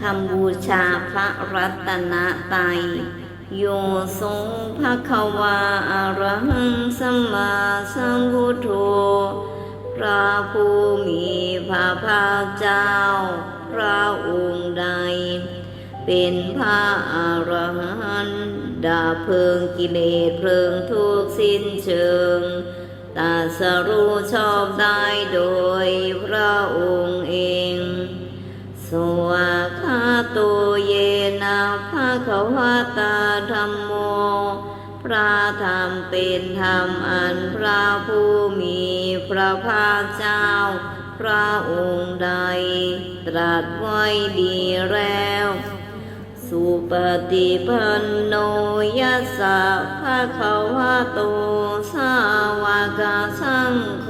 คำบูชาพระรัตนตรัยโยทรงพระควาอะรหังสัมมาสัมพุทโธพระผู้มีพระภาคเจ้า พระองค์ใด เป็นพระอรหันต์ดาเพลิงกิเลสเพลิงทุกข์สิ้นเชิงตรัสรู้ชอบได้โดยพระองค์ วตาธรรมโม พระธรรมเป็นธรรมอันพระผู้มีพระภาคเจ้า พระองค์ใด ตรัสไว้ดีแล้ว สุปฏิปันโนยัสสะภะคะวะโต สาวกสังโฆ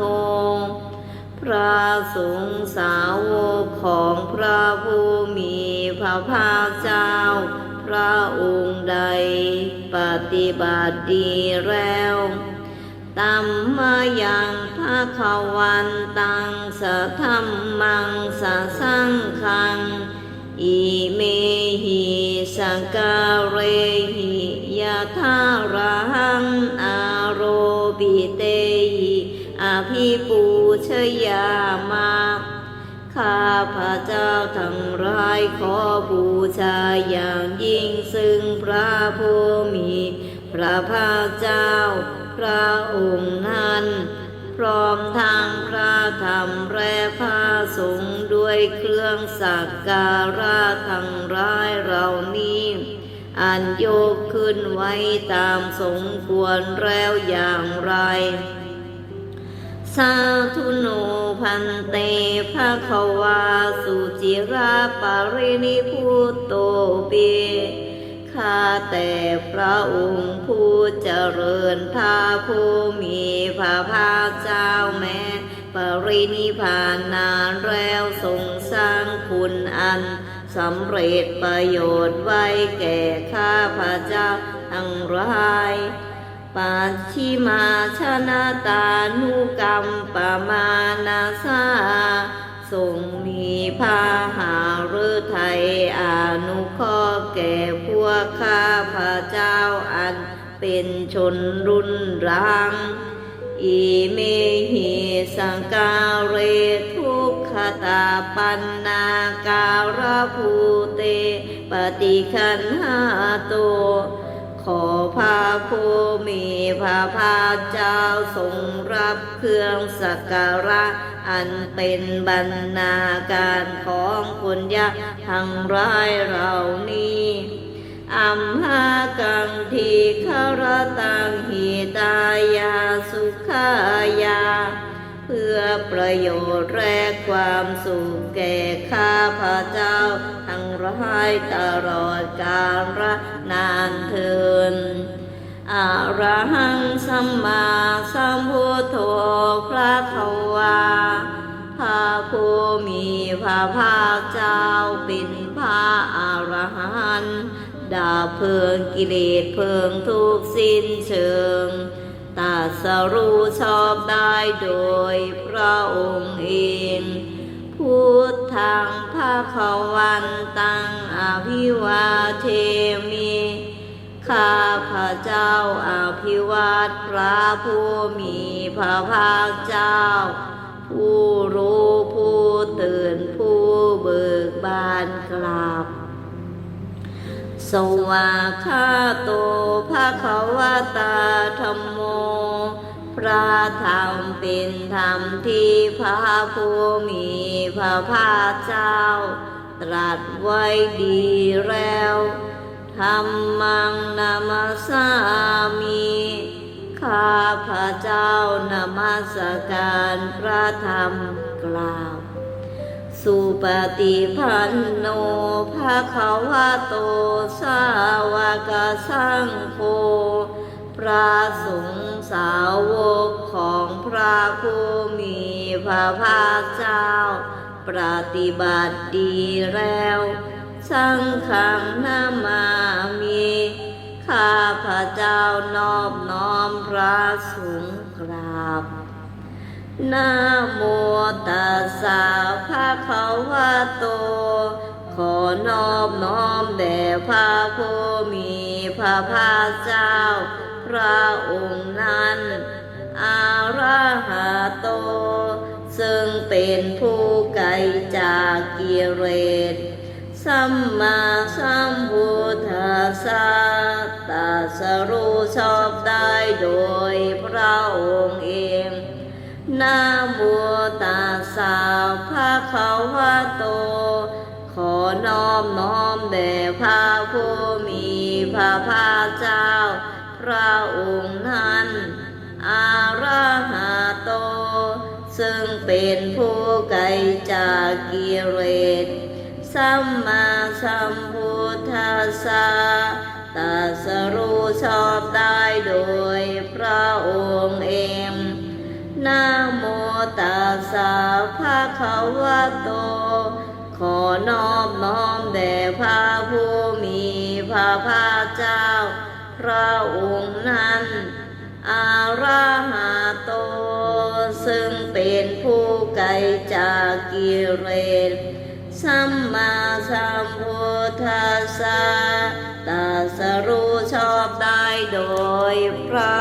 พระสงฆ์สาวกของพระผู้มีพระภาคเจ้า พระองค์ใด ปฏิบัติดีแล้วตัมมายังภาควันตังสะธรรมังสะสังคัง อิเมหิสังการเรหิยะทารังอาโรบิเตหิอภิปูชยามา ข้าพระเจ้าทั้งหลายขอบูชาอย่างยิ่งซึ่งพระผู้มีพระภาคเจ้า พระองค์นั้น พร้อมทางพระธรรมและพระสงฆ์ด้วยเครื่องสักการะทั้งหลายเหล่านี้อันยกขึ้นไว้ตามสมควรแล้วอย่างไร สาธุโนพันเตภะคะวาสุจิราปารินิพุตโตเปข้าแต่พระองค์ผู้เจริญพระผู้มีพระภาคเจ้าแม้ปรินิพพานนานแล้วทรงสร้างคุณอันสำเร็จประโยชน์ไว้แก่ข้าพระเจ้าทั้งหลาย ปัจฉิมาชนะตานุกรรมปมานาสาทรงมีพาหาฤทัยอนุเคราะห์แก่พวกข้าพระเจ้าอันเป็นชนรุ่นรังอิเมหิสังกาเรทุกขตาปันนาการภูเต ปฏิคันหาโต ขอพระผู้ มีพระภาคเจ้าทรงรับเครื่องสักการะ อันเป็นบรรณาการของคุณยะทั้งร้ายเหล่านี้อัมหากังทีคารตังหิตายาสุขายา เพื่อประโยชน์และความสุขแก่ข้าพระเจ้า ทั้งร้ายตลอดกาลนานเทิน อระหังสัมมาสัมพุทโธพระควาพระผู้มีพระภาคเจ้าเป็นพระอรหันต์ดาเพิงกิเลสเพิงทุกสิ้นเชิงตรัสรู้ชอบได้โดยพระองค์เองพุทธังภาควันตังอภิวาเทมิ ข้าพระเจ้าอภิวาทพระผู้มีพระภาคเจ้า ผู้รู้ผู้ตื่นผู้เบิกบานกลับสวากขาโตภะคะวะตาธรรมโม พระธรรมเป็นธรรมที่พระผู้มีพระภาคเจ้า ตรัสไว้ดีแล้ว ธรรมังนามาสามิข้าพระเจ้านามัสการพระธรรมกล่าว สุปฏิพันโนภาคาวะโตสาวกสังโฆพระสงฆ์สาวกของพระผู้มีพระภาคเจ้า ปฏิบัติดีแล้ว สังฆังนามามีข้าพระเจ้านอบน้อมพระสงฆ์กราบนะโมตัสสะภะคะวะโต ขอนอบน้อมแด่พระผู้มีพระภาคเจ้า พระองค์นั้น อาราหาโต ซึ่งเป็นผู้ไกลจากกิเลส สัมมาสัมพุทธัสสะตรัสรู้ชอบได้โดยพระองค์เองนะโมตัสสะภะคะวะโต ขอน้อบน้อมแด่พระผู้มีพระภาคเจ้า พระองค์นั้นอาราหาโต ซึ่งเป็นผู้ไกลจากกิเลส สัมมาสัมพุทธัสสะตัสรู้ชอบได้โดยพระองค์เองนะโมตัสสะภะคะวะโต ขอนอบน้อมแด่พระผู้มีพระภาคเจ้า พระองค์นั้นอาราหาโต ซึ่งเป็นผู้ไกลจากกิเลส สัมมาสัมพุทธัสสะตัสรู้ชอบได้โดยพระ